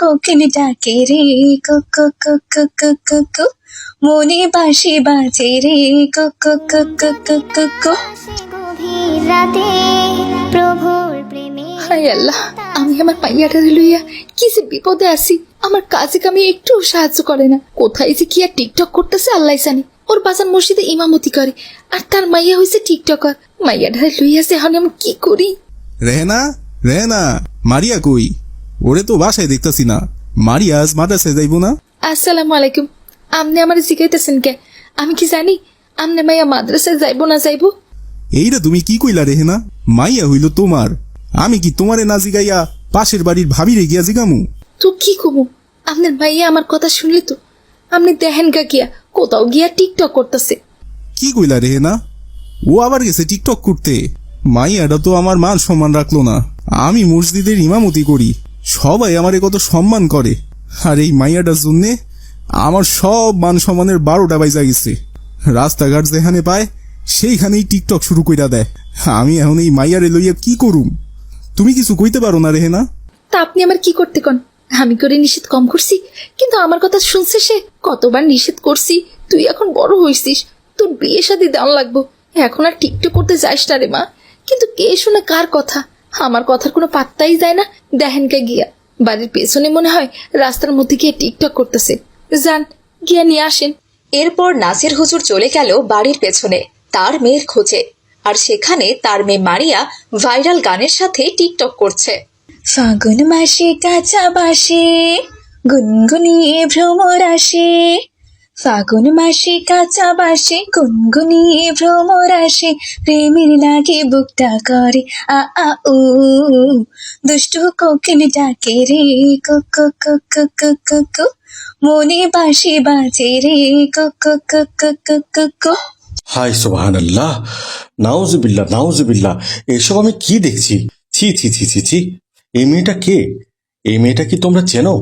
কোকিল ডাকে রে, কুকু কুকু কুকু কু মনে বাঁশি বাজে রে, কুকু কুকু কুকু কু রাতে প্রভুর প্রেমে আল্লাহ, আমি আমার পাইয়াটারে লইয়া কি যে বিপদে আছি। আমার কাজে কামে একটু সাহায্য করে না। কোথায় যে কি আর টিকটক করতেছে আল্লাহ জানে। ওর বাজান মসজিদে ইমামতি করে, আর তার মাইয়া হয়েছে টিকটকার। মাইয়াটারে লইয়া যে এখন আমি কি করি? রেহেনা রেহেনা, মারিয়া কই? ওরে তো বাসায় দেখতাছি না। মারিয়া আজ মাদ্রাসায় যাইব না? আসসালামু আলাইকুম। আপনি আমার জিগাইতেছেন কে? আমি কি জানি? আমনে মাইয়া মাদ্রাসায় যাইবো না যাইবো? এইটা তুমি কি কইলা রেহেনা মাইয়া হইল তোমার। আমি কি তোমারে না জিগাইয়া পাশের বাড়ির ভাবিরে গিয়া জিগামু? তো কি কমু? আপনার মাইয়া আমার কথা শুনলি তো? আপনি দেখেন গা গিয়া কোথাও গিয়া টিকটক করতেছে। কি কইলা রেহেনা ও আবার গেছে টিকটক করতে। মাইয়াটা তো আমার মান সম্মান রাখল না। আমি মসজিদের ইমামতি করি। সবাই আমারে কত সম্মান করে। আর এই মাইয়াটার জন্যে আমার সব মান সম্মানের বারোটা বাইজা গেছে। রাস্তাঘাট যেখানে পায়, সেইখানেই টিকটক শুরু কইরা দেয়। আমি এখন এই মাইয়ারে লইয়া কি করুম? তুমি কিছু কইতে পারো না রেহেনা তা আপনি আমার কি করতে কন? আমি করে নিষেধ কম করছি, কিন্তু আমার কথা শুনছে সে, কতবার নিষেধ করছি, তুই এখন বড় হইছিস, তোর বিয়ে শাদি দেওয়া লাগবো। এখন আর টিকটক করতে যাস না রে মা, কিন্তু কে শুনে কার কথা? আমার কথার কোনো পাত্তাই যায় না। দেখেন কে গিয়া। বাড়ির পেছনে মনে হয় রাস্তার মধ্যে গিয়ে টিকটক করতেছে। যান, গিয়া নিয়ে আসেন। এরপর নাসির হুজুর চলে গেল বাড়ির পেছনে, তার মেয়ের খোঁজে। আর সেখানে তার মেয়ে মারিয়া ভাইরাল গানের সাথে টিকটক করছে। ফাগুন মাসে কাঁচা বাসে, গুনগুনিয়ে ভ্রমর আসে। ফাগুন মাসে কাঁচা বাসে গুনগুনিয়ে ভ্রমর আসে প্রেমের লাগে বুকটা করে আ আ উ দুষ্টু কোকিল ডাকে রে কুকু কুকু কুকু কু মনে বাঁশি বাজে রে কুকু কুকু কুকু কু হাই সোহান আল্লাহ নাউজুবিল্লাহ নাউজুবিল্লাহ এসব আমি কি দেখছি ছি ছি ছি ছি ছি এই মেয়েটা কে এই মেয়েটা কি তোমরা চেনো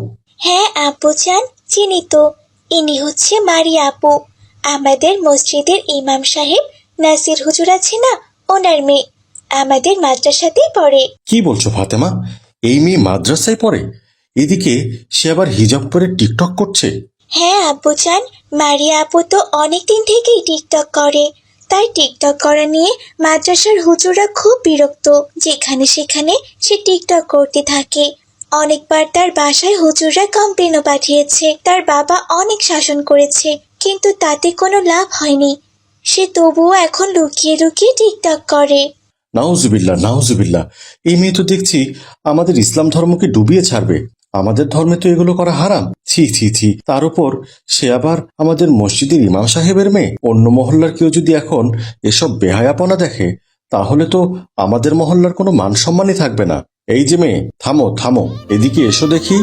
হ্যাঁ আপু চান চিনি তো ইনি হচ্ছে মারিয়া আপু। আমাদের মসজিদের ইমাম সাহেব নাসির হুজুর আছে না ওনার মেয়ে। আমাদের মাদ্রাসাতেই পড়ে। কি বলছো ফাতেমা? এই মেয়ে মাদ্রাসায় পড়ে? এদিকে সে আবার হিজাব পরে টিকটক করছে? হ্যাঁ আপু চান মারিয়া আপু তো অনেক দিন থেকেই টিকটক করে। তাই টিকটক করা নিয়ে মাদ্রাসার হুজুররা খুব বিরক্ত। যেখানে সেখানে সে টিকটক করতে থাকে। অনেকবার তার বাসায় হুজুররা কমপ্লেনও পাঠিয়েছে। তার বাবা অনেক শাসন করেছে, কিন্তু তাতে কোনো লাভ হয়নি। সে তবুও এখন লুকিয়ে লুকিয়ে টিকটক করে। নাউজুবিল্লাহ নাউজুবিল্লাহ। এই মেয়ে তো দেখছি আমাদের ইসলাম ধর্মকে ডুবিয়ে ছাড়বে। আমাদের ধর্মে তো এগুলো করা হারাম। ছি ছি ছি। তার উপর সে আবার আমাদের মসজিদের ইমাম সাহেবের মেয়ে। অন্য মহল্লার কেউ যদি এখন এসব বেহায়াপনা দেখে, তাহলে তো আমাদের মহল্লার কোনো মান সম্মানই থাকবে না। এই যে মেয়ে থামো থামো। এদিকে এসো দেখি।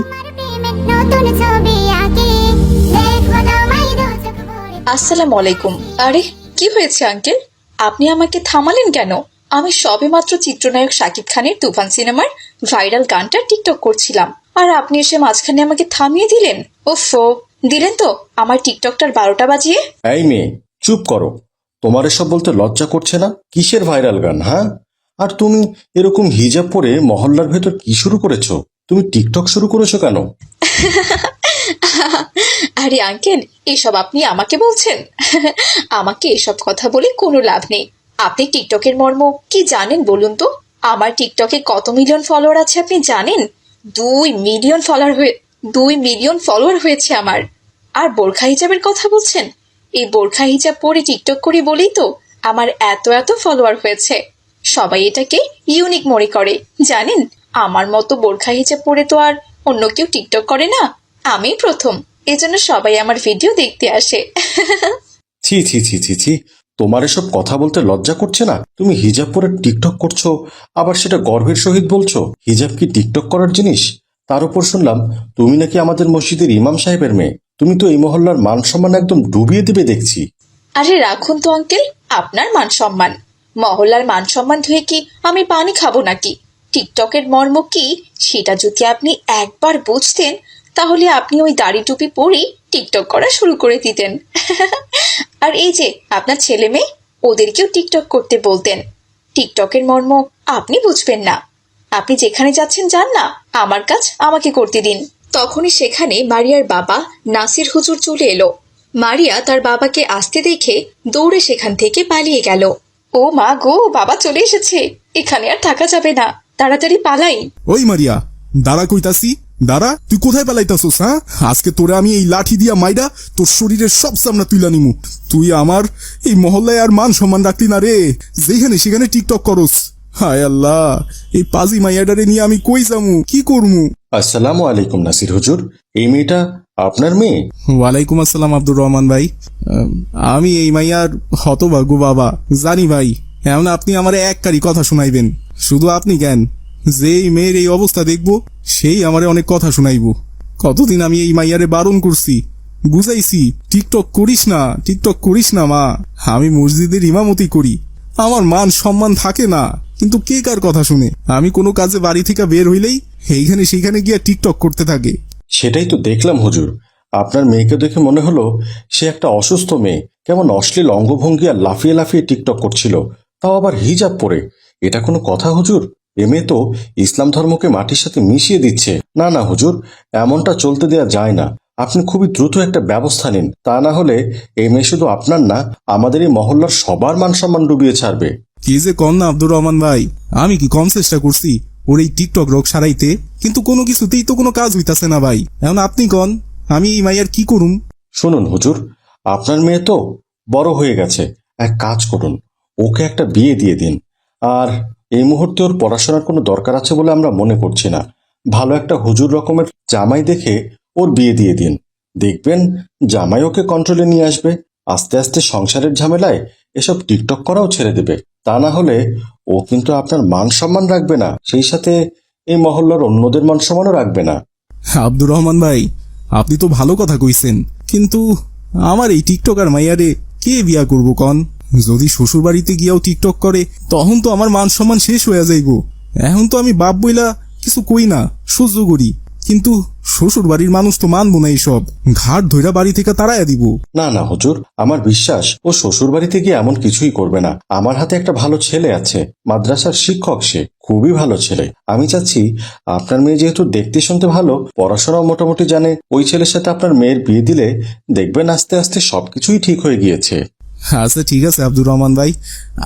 আসসালামু আলাইকুম আরে কি হয়েছে আঙ্কেল? আপনি আমাকে থামালেন কেন? আমি সবেমাত্র চিত্রনায়ক শাকিব খানের তুফান সিনেমার ভাইরাল গানটা টিকটক করছিলাম। আর আপনি এসে মাঝখানে আমাকে থামিয়ে দিলেন? ওফো। দিলেন তো আমার টিকটকটার বারোটা বাজিয়ে? এই মেয়ে চুপ করো। তোমার এসব বলতে লজ্জা করছে না? কিসের ভাইরাল গান হ্যাঁ? আর তুমি এরকম হিজাব পরে মহল্লার ভেতর কি শুরু করেছ? তুমি টিকটক শুরু করেছ কেন? আরে আঙ্কেল, এসব আপনি আমাকে বলছেন? আমাকে এসব কথা বলে কোনো লাভ নেই। আপনি টিকটকের মর্ম কি জানেন বলুন তো? আমার টিকটকে কত মিলিয়ন ফলোয়ার আছে আপনি জানেন? দুই মিলিয়ন ফলোয়ার হয়ে, দুই মিলিয়ন ফলোয়ার হয়েছে আমার। আর বোরখা হিজাবের কথা বলছেন? এই বোরখা হিজাব পরে টিকটক করি বলেই তো আমার এত এত ফলোয়ার হয়েছে। সবাই এটাকে ইউনিক মনে করে। জানেন আমার মতো বোরখা হিজাব পরে তো আর অন্য কেউ টিকটক করে না। আমি প্রথম। এজন্য সবাই আমার ভিডিও দেখতে আসে। ছি ছি ছি ছি ছি। তোমার এসব কথা বলতে লজ্জা করছে না? তুমি হিজাব পরে টিকটক করছ আবার সেটা গর্বের সহিত বলছো? হিজাব কি টিকটক করার জিনিস? তার উপর শুনলাম তুমি নাকি আমাদের মসজিদের ইমাম সাহেবের মেয়ে। তুমি তো এই মহল্লার মান সম্মান একদম ডুবিয়ে দিবে দেখছি। আরে রাখুন তো আঙ্কেল আপনার মান সম্মান। মহল্লার মান সম্মান ধুয়ে কি আমি পানি খাব নাকি? টিকটকের মর্ম কি? সেটা যদি আপনি একবার বুঝতেন, তাহলে আপনি ওই দাড়ি টুপি পরেই টিকটক করা শুরু করে দিতেন। আর এই যে, আপনার ছেলে মেয়ে, ওদেরকেও টিকটক করতে বলতেন। টিকটকের মর্ম আপনি বুঝবেন না। আপনি যেখানে যাচ্ছেন যান না, আমার কাজ আমাকে করতে দিন। তখনই সেখানে মারিয়ার বাবা নাসির হুজুর চলে এলো। মারিয়া তার বাবাকে আসতে দেখে দৌড়ে সেখান থেকে পালিয়ে গেল। ও মা গো, বাবা চলে এসেছে। এখানে আর থাকা যাবে না। তাড়াতাড়ি পালাই। ওই মারিয়া, দাঁড়া কইতাছি। দাঁড়া, তুই কোথায় পালাইতাছস হ্যাঁ? আজকে তোরে আমি এই লাঠি দিয়া মাইরা তোর শরীরের সব সামনা তুইলা নিমু। তুই আমার এই মহল্লায় আর মান সম্মান রাখলি না রে। যেখানে সেখানে টিকটক করস। হায় আল্লাহ এই পাজি মাইয়াডারে নিয়ে আমি কই যামু? কি করমু? আসসালামু আলাইকুম নাসির হুজুর। এই মেয়েটা আপনার মেয়ে? ওয়ালাইকুম আসসালাম আব্দুর রহমান ভাই। আমি এই মাইয়ার হতভাগ্য বাবা জানি ভাই। এমন আপনি আমার এক কারি কথা শুনাইবেন। শুধু আপনি কেন? যেই মেয়ের এই অবস্থা দেখব সেই আমারে অনেক কথা শুনাইব। কতদিন আমি এই মাইয়ারে বারণ করছি? বুঝাইছি টিকটক করিস না টিকটক করিস না মা। আমি মসজিদের ইমামতি করি। আমার মান সম্মান থাকে না। কিন্তু কে কার কথা শুনে? আমি কোনো কাজে বাড়ি থেকে বের হইলেই এইখানে সেইখানে গিয়া টিকটক করতে থাকে। সেটাই তো দেখলাম, হুজুর। আপনার মেয়েকে দেখে মনে হলো সে একটা অসুস্থ মেয়ে। কেমন অশ্লীল অঙ্গভঙ্গি আর লাফিয়ে লাফিয়ে টিকটক করছিল। তাও আবার হিজাব পরে। এটা কোনো কথা, হুজুর? এ মেয়ে তো ইসলাম ধর্মকে মাটির সাথে মিশিয়ে দিচ্ছে। না না, হুজুর, এমনটা চলতে দেয়া যায় না। আপনি খুবই দ্রুত একটা ব্যবস্থা নিন। তা না হলে এই মেয়ে শুধু আপনার না আমাদের এই মহল্লার সবার মান সম্মান ডুবিয়ে ছাড়বে। কি যে কম না আব্দুর রহমান ভাই? আমি কি কম চেষ্টা করছি? ওর এই টিকটক রোগ সারাইতে? কিন্তু কোনো কিছুতেই তো কোনো কাজ হইতাছে না ভাই। এখন আপনি কন আমি এই মাইয়ার কি করুম? শুনুন হুজুর আপনার মেয়ে তো বড় হয়ে গেছে। এক কাজ করুন ওকে একটা বিয়ে দিয়ে দিন। আর এই মুহূর্তে ওর পড়াশোনার কোনো দরকার আছে বলে আমরা মনে করছি না। ভালো একটা হুজুর রকমের জামাই দেখে ওর বিয়ে দিয়ে দিন। দেখবেন জামাই ওকে কন্ট্রোলে নিয়ে আসবে। আস্তে আস্তে সংসারের ঝামেলায় এসব টিকটক করাও ছেড়ে দেবে। তা না হলে ও কিন্তু আপনার মান সম্মান রাখবে না। সেই সাথে এই মহল্লার অন্যদের মান সম্মানও রাখবে না। আব্দুর রহমান ভাই, আপনি তো ভালো কথা কইছেন। কিন্তু আমার এই টিকটকার মাইয়ারে কে বিয়া করব কন? যদি শ্বশুর বাড়িতে গিয়াও টিকটক করে, তখন তো আমার মান সম্মান শেষ হয়ে যাইব। এখন তো আমি বাপ বইলা কিছু কই না, সহ্য করি। কিন্তু শ্বশুর বাড়ির মানুষ তো মানবো না এইসব। ঘাট ধৈরা বাড়ি থেকে তাড়াইয়া দিব। না না হুজুর আমার বিশ্বাস ও শ্বশুর বাড়িতে গিয়ে এমন কিছুই করবে না। আমার হাতে একটা ভালো ছেলে আছে মাদ্রাসার শিক্ষক সে খুবই ভালো ছেলে। আমি চাচ্ছি আপনার মেয়ে যেহেতু দেখতে শুনতে ভালো পড়াশোনাও মোটামুটি জানে ওই ছেলের সাথে আপনার মেয়ের বিয়ে দিলে দেখবেন আস্তে আস্তে সবকিছুই ঠিক হয়ে গিয়েছে। আচ্ছা ঠিক আছে আব্দুর রহমান ভাই।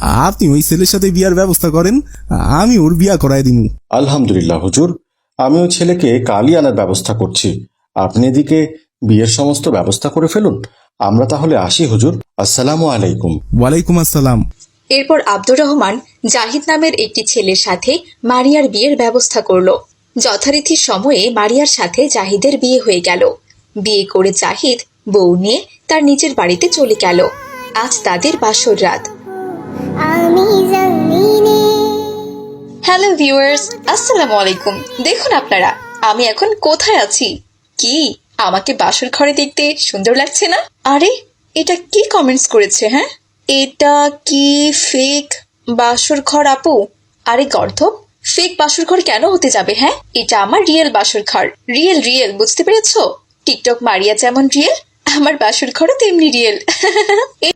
আপনি ওই ছেলের সাথে বিয়ার ব্যবস্থা করেন আমি ওর বিয়া করাই দিমু। আলহামদুলিল্লাহ হুজুর। আমি ওই ছেলেকে কালই আনার ব্যবস্থা করছি। আপনি এদিকে বিয়ের সমস্ত ব্যবস্থা করে ফেলুন। আমরা তাহলে আসি হুজুর। আসসালামু আলাইকুম। ওয়ালাইকুম আসসালাম। এরপর আব্দুর রহমান জাহিদ নামের একটি ছেলের সাথে মারিয়ার বিয়ের ব্যবস্থা করল। যথারীতি সময়ে মারিয়ার সাথে জাহিদের বিয়ে হয়ে গেল। বিয়ে করে জাহিদ বউ নিয়ে তার নিজের বাড়িতে চলে গেল। আজ তাদের বাসর রাত। আমি হ্যালো ভিউয়ার্স, আসসালামু আলাইকুম। দেখুন আপনারা, আমি এখন কোথায় আছি? কি, আমাকে বাসর ঘরে দেখতে সুন্দর লাগছে না? আরে, এটা কি কমেন্টস করেছে হ্যাঁ? এটা কি ফেক বাসর ঘর আপু? আরে গর্ধব ফেক বাসর ঘর কেন হতে যাবে হ্যাঁ? এটা আমার রিয়েল বাসর ঘর। রিয়েল রিয়েল বুঝতে পেরেছ? টিকটক মারিয়া যেমন রিয়েল আমার বাসর ঘরও তেমনি রিয়েল